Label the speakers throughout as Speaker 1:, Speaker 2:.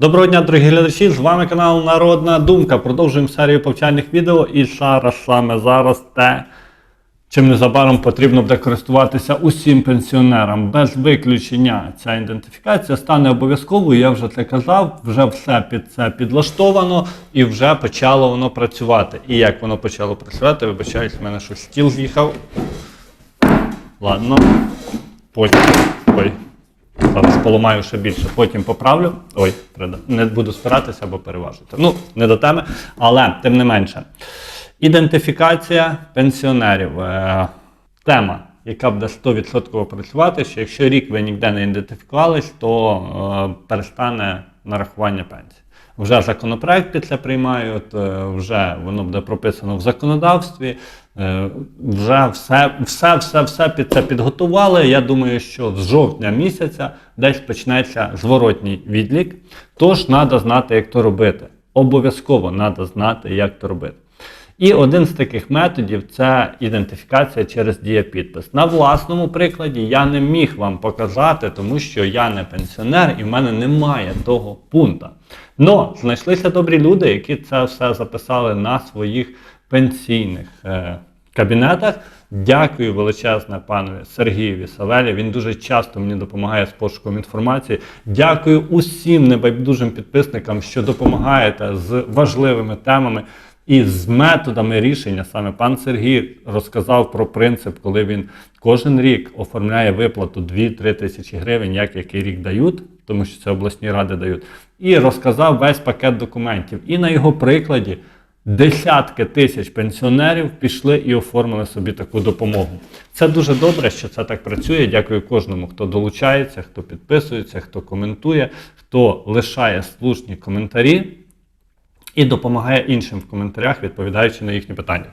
Speaker 1: Доброго дня, дорогі глядачі! З вами канал Народна Думка. Продовжуємо серію повчальних відео. І зараз саме зараз те, чим незабаром потрібно буде користуватися усім пенсіонерам. Без виключення ця ідентифікація стане обов'язковою. Я вже це казав, вже все під це підлаштовано і вже почало воно працювати. І як воно почало працювати, вибачаюсь, в мене щось стіл з'їхав. Ладно. Потім. Ой. Зараз поламаю ще більше, потім поправлю. Ой, не буду спиратися або переважити. Ну, не до теми, але тим не менше. Ідентифікація пенсіонерів. Е, Тема, яка буде 100% працювати, що якщо рік ви ніде не ідентифікувались, то е, перестане нарахування пенсії. Вже законопроект після приймають, е, вже воно буде прописано в законодавстві. е, Вже все, все, все, все під це підготували. Я думаю, що з жовтня місяця десь почнеться зворотній відлік. Тож треба знати, як то робити. Обов'язково треба знати, як то робити. І один з таких методів це ідентифікація через дієпідпис. На власному прикладі я не міг вам показати, тому що я не пенсіонер і в мене немає того пункту. Но знайшлися добрі люди, які це все записали на своїх пенсійних е, кабінетах. Дякую величезне панові Сергієві Савелі. Він дуже часто мені допомагає з пошуком інформації. Дякую усім небайдужим підписникам, що допомагаєте з важливими темами. І з методами рішення саме пан Сергій розказав про принцип, коли він кожен рік оформляє виплату 2-3 тисячі гривень, як який рік дають, тому що це обласні ради дають, і розказав весь пакет документів. І на його прикладі десятки тисяч пенсіонерів пішли і оформили собі таку допомогу. Це дуже добре, що це так працює. Дякую кожному, хто долучається, хто підписується, хто коментує, хто лишає слушні коментарі і допомагає іншим в коментарях, відповідаючи на їхні питання.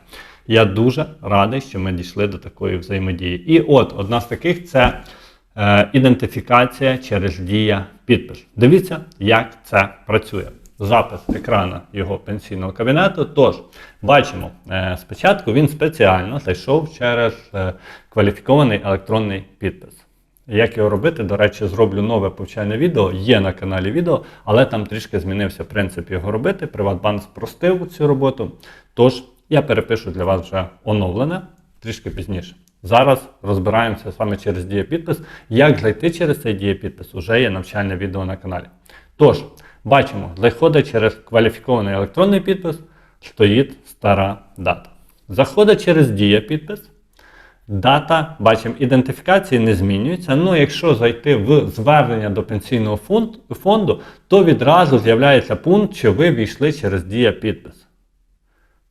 Speaker 1: Я дуже радий, що ми дійшли до такої взаємодії. І от одна з таких це е, ідентифікація через дія підпис. Дивіться, як це працює. Запис екрана його пенсійного кабінету. Тож, бачимо, е, спочатку він спеціально зайшов через е, кваліфікований електронний підпис. Як його робити, до речі, зроблю нове повчальне відео, є на каналі відео, але там трішки змінився принцип його робити. Приватбанк спростив цю роботу. Тож я перепишу для вас вже оновлене трішки пізніше. Зараз розбираємося саме через дієпідпис. Як зайти через цей дієпідпис, уже є навчальне відео на каналі. Тож, бачимо, заходить через кваліфікований електронний підпис, стоїть стара дата. Заходить через дієпідпис. Дата, бачимо, ідентифікації не змінюється. Ну, якщо зайти в звернення до пенсійного фонду, то відразу з'являється пункт, що ви війшли через дія підпис.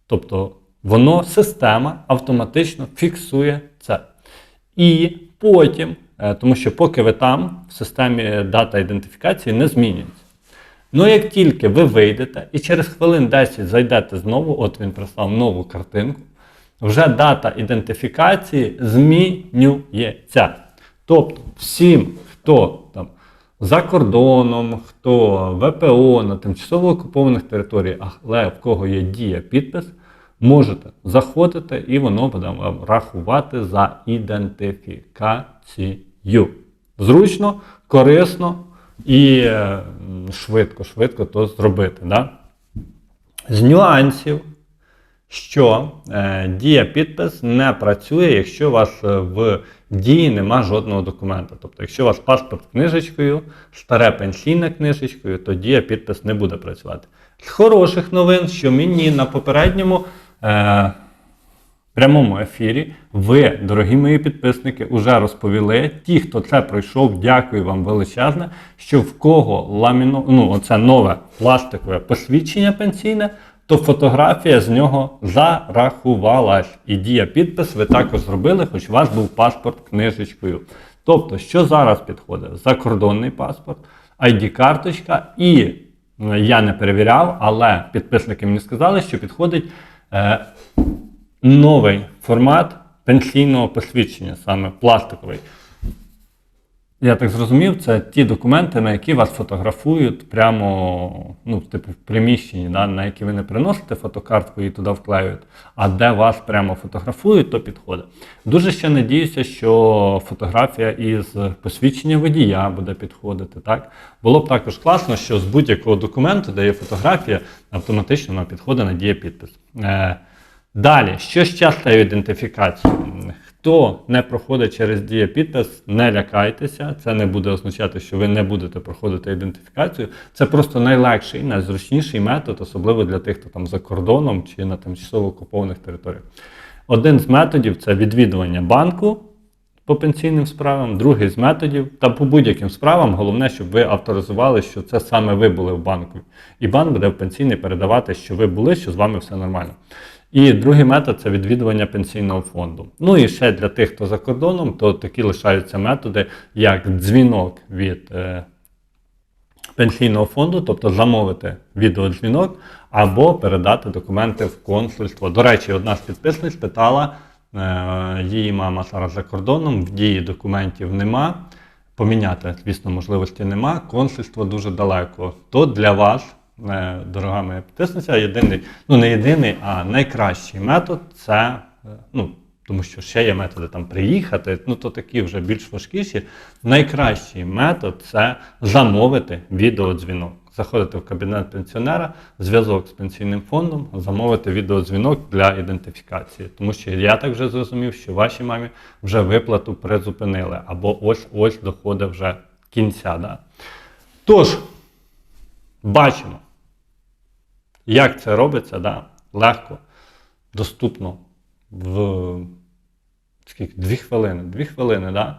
Speaker 1: Тобто воно, система автоматично фіксує це. І потім, е, тому що поки ви там, в системі дата ідентифікації не змінюється. Ну, як тільки ви вийдете і через хвилин 10 зайдете знову, от він прислав нову картинку, вже дата ідентифікації змінюється. Тобто, всім, хто там за кордоном, хто ВПО на тимчасово окупованих територіях, але в кого є дія підпис, можете заходити і воно буде вам рахувати за ідентифікацію. Зручно, корисно і е, швидко, швидко то зробити. Да? З нюансів, що е, дія підпис не працює, якщо у вас е, в дії нема жодного документа. Тобто, якщо у вас паспорт книжечкою, старе пенсійне книжечкою, то дія підпис не буде працювати. З хороших новин, що мені на попередньому е, прямому ефірі ви, дорогі мої підписники, вже розповіли. Ті, хто це пройшов, дякую вам величезне, що в кого ламіно, ну, оце нове пластикове посвідчення пенсійне, то фотографія з нього зарахувалась. І дія підпис ви також зробили, хоч у вас був паспорт книжечкою. Тобто, що зараз підходить? Закордонний паспорт, ID-карточка і е, я не перевіряв, але підписники мені сказали, що підходить е, новий формат пенсійного посвідчення, саме пластиковий. Я так зрозумів, це ті документи, на які вас фотографують прямо, ну, типу, в приміщенні, да, на які ви не приносите фотокартку і туди вклеюють, а де вас прямо фотографують, то підходить. Дуже ще надіюся, що фотографія із посвідчення водія буде підходити. Так? Було б також класно, що з будь-якого документу, де є фотографія, автоматично вона підходить на діє підпис. Е, Далі, що з частою ідентифікацією? Хто не проходить через діє підпис, не лякайтеся. Це не буде означати, що ви не будете проходити ідентифікацію. Це просто найлегший, найзручніший метод, особливо для тих, хто там за кордоном чи на тимчасово окупованих територіях. Один з методів це відвідування банку по пенсійним справам, другий з методів та по будь-яким справам. Головне, щоб ви авторизували, що це саме ви були в банку. І банк буде в пенсійний передавати, що ви були, що з вами все нормально. І другий метод це відвідування пенсійного фонду. Ну і ще для тих, хто за кордоном, то такі лишаються методи, як дзвінок від е, пенсійного фонду, тобто замовити відеодзвінок або передати документи в консульство. До речі, одна з підписниць питала, е, її мама зараз за кордоном, в дії документів нема. Поміняти, звісно, можливості нема. Консульство дуже далеко. То для вас, дорога моя підписниця, єдиний, ну не єдиний, а найкращий метод це, е, ну, тому що ще є методи там приїхати, ну то такі вже більш важкіші. Найкращий метод це замовити відеодзвінок. Заходити в кабінет пенсіонера, зв'язок з пенсійним фондом, замовити відеодзвінок для ідентифікації. Тому що я так вже зрозумів, що вашій мамі вже виплату призупинили, або ось ось доходить вже кінця. Да? Тож, бачимо, як це робиться, да? легко, доступно в скільки? Дві хвилини. Дві хвилини, да?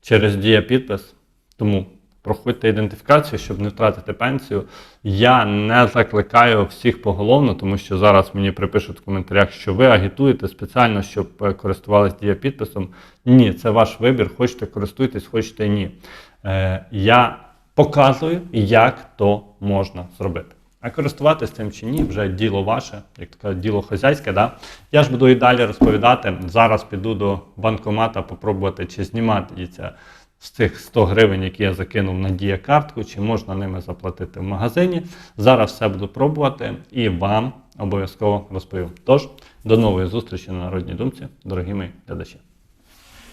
Speaker 1: через дія підпис. Тому проходьте ідентифікацію, щоб не втратити пенсію. Я не закликаю всіх поголовно, тому що зараз мені припишуть в коментарях, що ви агітуєте спеціально, щоб е, користувалися дія підписом. Ні, це ваш вибір. Хочете користуйтесь, хочете ні. Е, я показую, як то можна зробити. А користуватися цим чи ні, вже діло ваше, як таке діло хазяйське. Да? Я ж буду і далі розповідати. Зараз піду до банкомата попробувати, чи знімається з цих 100 гривень, які я закинув на дія картку, чи можна ними заплатити в магазині. Зараз все буду пробувати і вам обов'язково розповім. Тож, до нової зустрічі на Народній думці, дорогі мої глядачі.